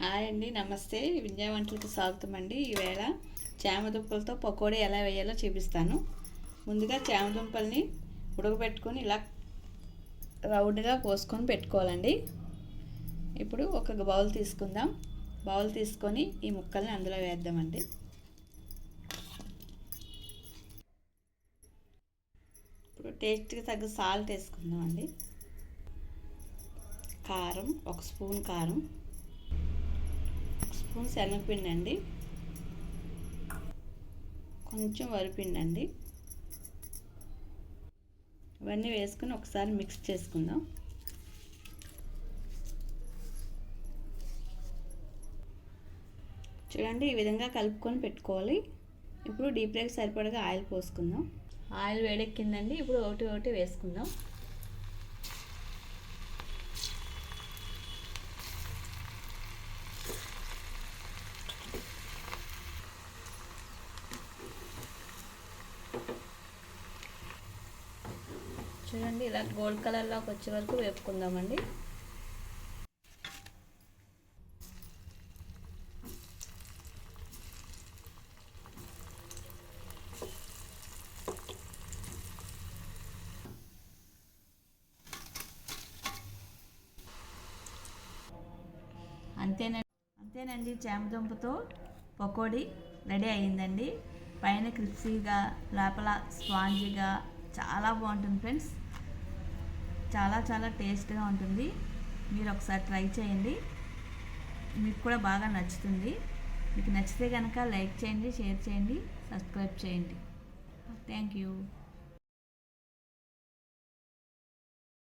Hi అండి నమస్తే. విద్యా వంటలకు స్వాగతం అండి. ఈవేళ చామదుంపలతో పకోడీ ఎలా వేయాలో చూపిస్తాను. ముందుగా చామదుంపల్ని ఉడకబెట్టుకొని ఇలా రౌండ్గా కోసుకొని పెట్టుకోవాలండి. ఇప్పుడు ఒక బౌల్ తీసుకుందాం. బౌల్ తీసుకొని ఈ ముక్కల్ని అందులో వేద్దామండి. ఇప్పుడు టేస్ట్కి తగ్గ సాల్ట్ వేసుకుందామండి. కారం ఒక స్పూన్ కారం. స్పూన్ శనగపిండి అండి కొంచెం వరిపిండి అండి ఇవన్నీ వేసుకుని ఒకసారి మిక్స్ చేసుకుందాం. చూడండి ఈ విధంగా కలుపుకొని పెట్టుకోవాలి. ఇప్పుడు డీప్ ఫ్రైకి సరిపడగా ఆయిల్ పోసుకుందాం. ఆయిల్ వేడెక్కిందండి. ఇప్పుడు ఒకటి ఒకటి వేసుకుందాం. చూడండి ఇలా గోల్డ్ కలర్లోకి వచ్చే వరకు వేపుకుందామండి. అంతేనండి అంతేనండి చామదుంపతో పకోడీ రెడీ అయ్యిందండి. పైన క్రిప్సీగా లోపల స్పాంజీగా చాలా బాగుంటుంది ఫ్రెండ్స్. చాలా చాలా టేస్ట్గా ఉంటుంది. మీరు ఒకసారి ట్రై చేయండి. మీకు కూడా బాగా నచ్చుతుంది. మీకు నచ్చితే కనుక లైక్ చేయండి షేర్ చేయండి సబ్స్క్రైబ్ చేయండి. Thank you.